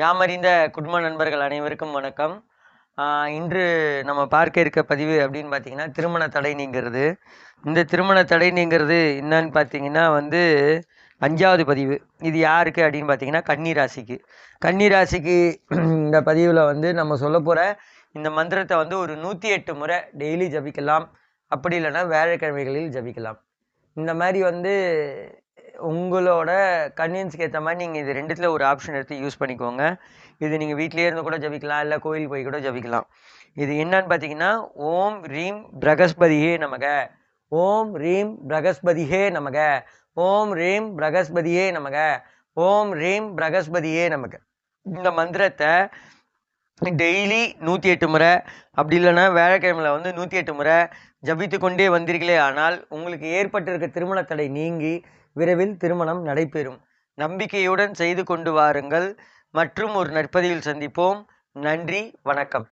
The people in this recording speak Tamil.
யாமறிந்த குடும்ப நண்பர்கள் அனைவருக்கும் வணக்கம். இன்று நம்ம பார்க்க இருக்க பதிவு அப்படின்னு பார்த்தீங்கன்னா திருமண தடை நீங்கிறது. இந்த திருமண தடை நீங்கிறது என்னன்னு பார்த்தீங்கன்னா வந்து அஞ்சாவது பதிவு. இது யாருக்கு அப்படின்னு பார்த்தீங்கன்னா கன்னிராசிக்கு. கன்னிராசிக்கு இந்த பதிவில் வந்து நம்ம சொல்ல போகிற இந்த மந்திரத்தை வந்து ஒரு நூற்றி எட்டு முறை டெய்லி ஜபிக்கலாம். அப்படி இல்லைன்னா வியாழக்கிழமைகளில் ஜபிக்கலாம். இந்த மாதிரி வந்து உங்களோட கன்வின்ஸ்க்கு ஏற்ற மாதிரி நீங்கள் இது ரெண்டுத்தில் ஒரு ஆப்ஷன் எடுத்து யூஸ் பண்ணிக்கோங்க. இது நீங்கள் வீட்லேயே இருந்து கூட ஜபிக்கலாம் இல்லை கோயில் போய் கூட ஜபிக்கலாம். இது என்னன்னு பார்த்தீங்கன்னா ஓம் ரீம் பிரகஸ்பதியே நமக. ஓம் ரீம் பிரகஸ்பதியே நமக. ஓம் ரீம் பிரகஸ்பதியே நமக. ஓம் ரீம் பிரகஸ்பதியே நமக. இந்த மந்திரத்தை டெய்லி நூற்றி எட்டு முறை அப்படி இல்லைன்னா வேலைக்கிழமையில் வந்து நூற்றி எட்டு முறை ஜபித்து கொண்டே வந்தீர்களே ஆனால் உங்களுக்கு ஏற்பட்டிருக்க திருமண தடை நீங்கி விரைவில் திருமணம் நடைபெறும். நம்பிக்கையுடன் செய்து கொண்டு வாருங்கள். மற்றும் ஒரு நற்பதிவில் சந்திப்போம். நன்றி. வணக்கம்.